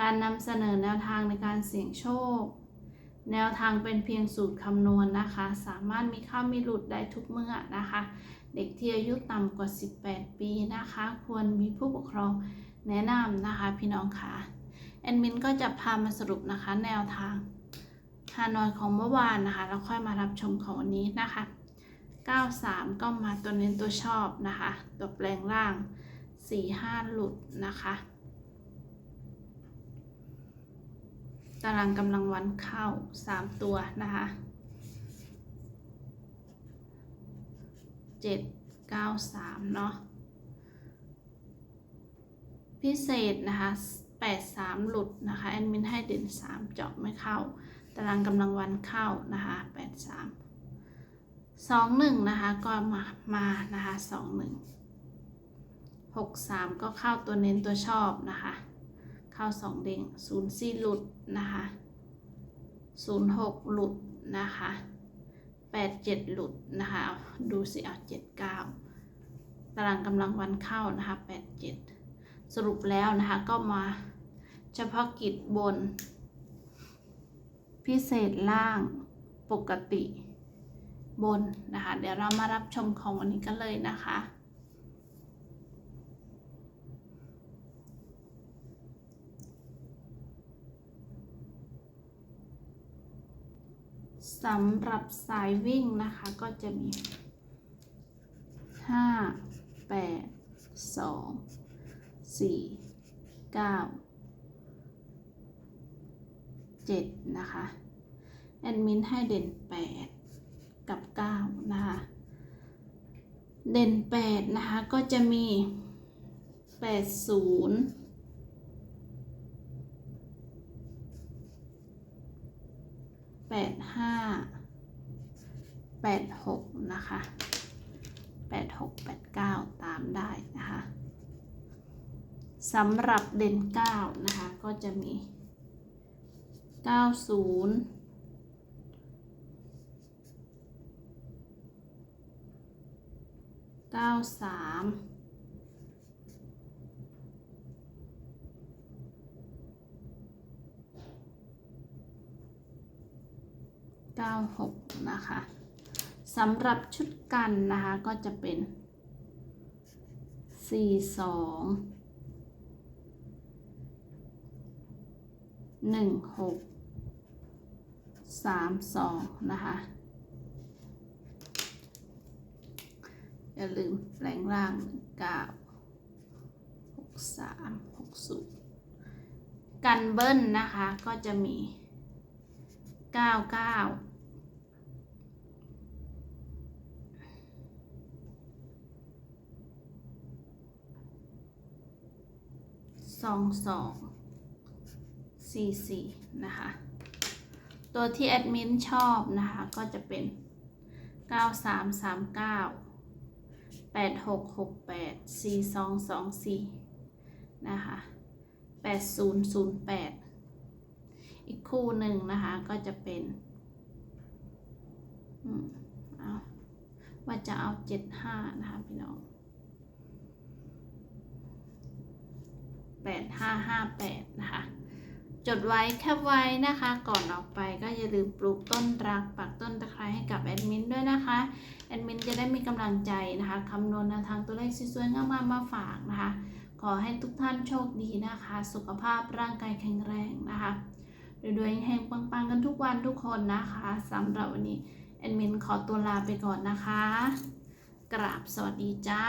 การนำเสนอแนวทางในการเสี่ยงโชค แนวทางเป็นเพียงสูตรคำนวณนะคะ สามารถมีเข้ามีหลุดได้ทุกเมื่อนะคะ เด็กที่อายุต่ำกว่า 18 ปีนะคะ ควรมีผู้ปกครองแนะนำนะคะพี่น้องค่ะแอดมินก็จะพามาสรุปนะคะแนวทางฮานอยของเมื่อวานนะคะ แล้วค่อยมารับชมของวันนี้นะคะ 93 ก็มาตัวเน้นตัวชอบนะคะ ตัวแปลงร่าง 45 หลุดนะคะ ตารางกำลังวันเข้า 3 ตัวนะคะ 7 9 3 เนาะ พิเศษนะคะ 8 3 หลุดนะคะ แอดมินให้เด่น 3 เจาะไม่เข้า ตารางกำลังวันเข้านะคะ 8 3 2 1 นะคะ ก็มามานะคะ 2 1 6 3 ก็เข้าตัวเน้นตัวชอบนะคะ เข้าสองเด้งศูนย์สี่หลุดนะคะศูนย์หกหลุดนะคะแปดเจ็ดหลุดนะคะดูสิเอาเจ็ดเก้าตารางกำลังวันเข้านะคะแปดเจ็ดสรุปแล้วนะคะก็มาเฉพาะกิจบน พิเศษล่างปกติบนนะคะ เดี๋ยวเรามารับชมของวันนี้กันเลยนะคะ สำหรับสายวิ่งนะคะก็จะมี 5 8 2 4 9 7 นะคะ แอดมินให้เด่น 8 กับ 9 นะคะ เด่น 8 นะคะ ก็จะมี 80 แปดห้าแปดหกนะคะแปดหกแปดเก้าตามได้นะคะสำหรับเด่นเก้านะคะก็จะมีเก้าศูนย์เก้าสาม เก้าหกนะคะสำหรับชุดกันนะคะก็จะเป็นสี่สองหนึ่งหกสามสองนะคะ อย่าลืมแปลงร่างหนึ่งเก้าหกสามหกสูบกันเบิ้ลนะคะก็จะมี เก้าเก้าสองสองสี่สี่นะคะ ตัวที่แอดมินชอบนะคะ ก็จะเป็นเก้าสามสามเก้าแปดหกหกแปดสี่สองสองสี่นะคะแปดศูนย์ศูนย์แปด อีกคู่หนึ่งนะคะก็จะเป็นเอาว่าจะเอาเจ็ดห้านะคะพี่น้องแปดห้าห้าแปดนะคะจดไว้แคปไว้นะคะก่อนออกไปก็อย่าลืมปลูกต้นรักปักต้นตะไคร้ให้กับแอดมินด้วยนะคะแอดมินจะได้มีกำลังใจนะคะคำนวณทางตัวเลขสวยๆงามๆมาฝากนะคะ ขอให้ทุกท่านโชคดีนะคะ สุขภาพร่างกายแข็งแรงนะคะ รวยๆแห่งปังๆกันทุกวันทุกคนนะคะสำหรับวันนี้แอดมินขอตัวลาไปก่อนนะคะ กราบสวัสดีจ้า